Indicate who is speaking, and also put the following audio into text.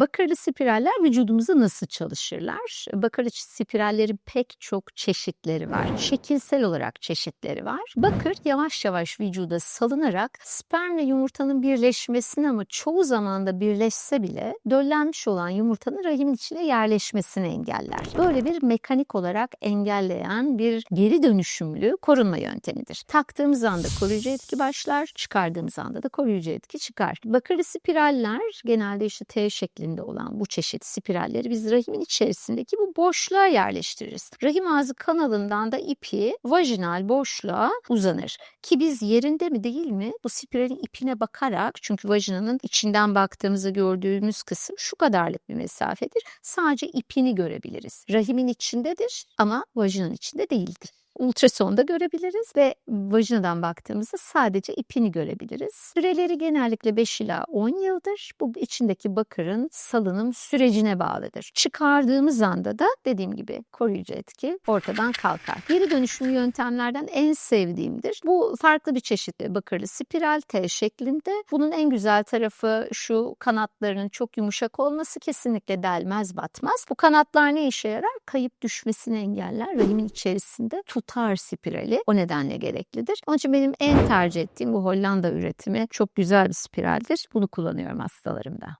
Speaker 1: Bakırlı spiraller vücudumuzda nasıl çalışırlar? Bakırlı spirallerin pek çok çeşitleri var. Şekilsel olarak çeşitleri var. Bakır yavaş yavaş vücuda salınarak spermle yumurtanın birleşmesini ama çoğu zaman da birleşse bile döllenmiş olan yumurtanın rahimin içine yerleşmesini engeller. Böyle bir mekanik olarak engelleyen bir geri dönüşümlü korunma yöntemidir. Taktığımız anda koruyucu etki başlar, çıkardığımız anda da koruyucu etki çıkar. Bakırlı spiraller genelde işte T şeklinde olan bu çeşit spiralleri biz rahimin içerisindeki bu boşluğa yerleştiririz. Rahim ağzı kanalından da ipi vajinal boşluğa uzanır. Ki biz yerinde mi değil mi bu spiralin ipine bakarak çünkü vajinanın içinden baktığımızda gördüğümüz kısım şu kadarlık bir mesafedir. Sadece ipini görebiliriz. Rahimin içindedir ama vajinanın içinde değildir ultrasonda görebiliriz ve vajinadan baktığımızda sadece ipini görebiliriz. Süreleri genellikle 5 ila 10 yıldır. Bu içindeki bakırın salınım sürecine bağlıdır. Çıkardığımız anda da dediğim gibi koruyucu etki ortadan kalkar. Geri dönüşüm yöntemlerden en sevdiğimdir. Bu farklı bir çeşitli bakırlı spiral T şeklinde. Bunun en güzel tarafı şu kanatlarının çok yumuşak olması kesinlikle delmez batmaz. Bu kanatlar ne işe yarar? Kayıp düşmesini engeller. Rahimin içerisinde tutar spirali. O nedenle gereklidir. Onun için benim en tercih ettiğim bu Hollanda üretimi çok güzel bir spiraldir. Bunu kullanıyorum hastalarımda.